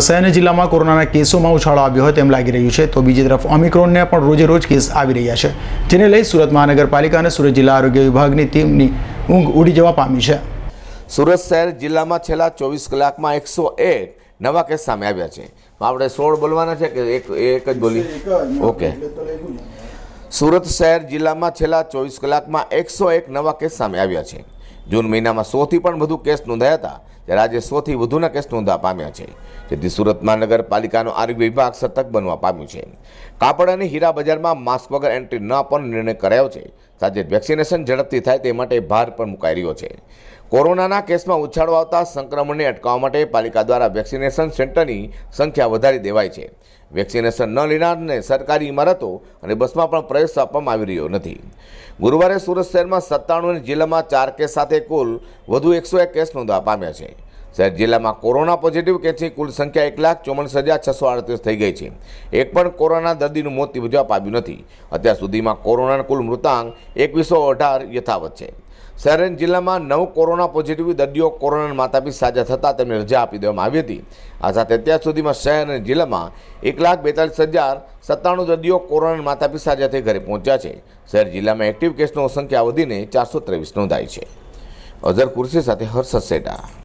શહેર જિલ્લામાં કોરોનાના કેસોમાં ઉછાળો આવ્યો હોય તેમ લાગી રહ્યું છે તો બીજી તરફ ઓમિક્રોનને પણ રોજે રોજ કેસ આવી રહ્યા છે જેને લઈ સુરત મહાનગરપાલિકા અને સુરત જિલ્લા આરોગ્ય વિભાગની ટીમની ઊંઘ ઉડી જવા પામી છે. સુરત શહેર જિલ્લામાં છેલ્લા ચોવીસ કલાકમાં એકસો એક નવા કેસ સામે આવ્યા છે. આપણે સોળ બોલવાના છે કે એક એક જ બોલી? ઓકે. સુરત શહેર જિલ્લામાં છેલ્લા ચોવીસ કલાકમાં એકસો એક નવા કેસ સામે આવ્યા છે. જૂન મહિનામાં સોથી પણ વધુ કેસ નોંધાયા હતા ત્યારે આજે સોથી વધુના કેસ નોંધવા પામ્યા છે. જેથી સુરત મહાનગરપાલિકાનો આરોગ્ય વિભાગ સતર્ક બનવા પામ્યું છે. કાપડ અને હીરા બજારમાં માસ્ક વગર એન્ટ્રી ન આપવાનો નિર્ણય કરાયો છે. સાથે વેક્સિનેશન ઝડપથી થાય તે માટે ભાર પણ મુકાઈ રહ્યો છે. કોરોનાના કેસમાં ઉછાળો આવતા સંક્રમણને અટકાવવા માટે પાલિકા દ્વારા વેક્સિનેશન સેન્ટરની સંખ્યા વધારી દેવાય છે. વેક્સિનેશન ન લેનારને સરકારી ઇમારતો અને બસમાં પણ પ્રવેશ આપવામાં આવી રહ્યો નથી. ગુરુવારે સુરત શહેરમાં સત્તાણું અને જિલ્લામાં ચાર કેસ સાથે કુલ વધુ એકસો એક કેસ નોંધવા પામ્યા છે. શહેર જિલ્લામાં કોરોના પોઝિટિવ કેસની કુલ સંખ્યા એક લાખ ચોમલીસ હજાર છસો આડત્રીસ થઈ ગઈ છે. એક પણ કોરોના દર્દીનું મોત નિપજવા પામ્યું નથી. અત્યાર સુધીમાં કોરોનાના કુલ મૃતાંક એકવીસો અઢાર યથાવત છે. શહેર જિલ્લામાં નવ કોરોના પોઝિટિવ દર્દીઓ કોરોનાના માતાપિતા સાજા થતાં તેમને રજા આપી દેવામાં આવી હતી. આ સાથે અત્યાર સુધીમાં શહેર અને જિલ્લામાં એક લાખ બેતાલીસ હજાર સત્તાણું દર્દીઓ કોરોનાના માતાપિતા સાજા થઈ ઘરે પહોંચ્યા છે. શહેર જિલ્લામાં એક્ટિવ કેસનો સંખ્યા વધીને ચારસો ત્રેવીસ નોંધાઈ છે. અઝર કુર્સી સાથે હર્ષદ સેટા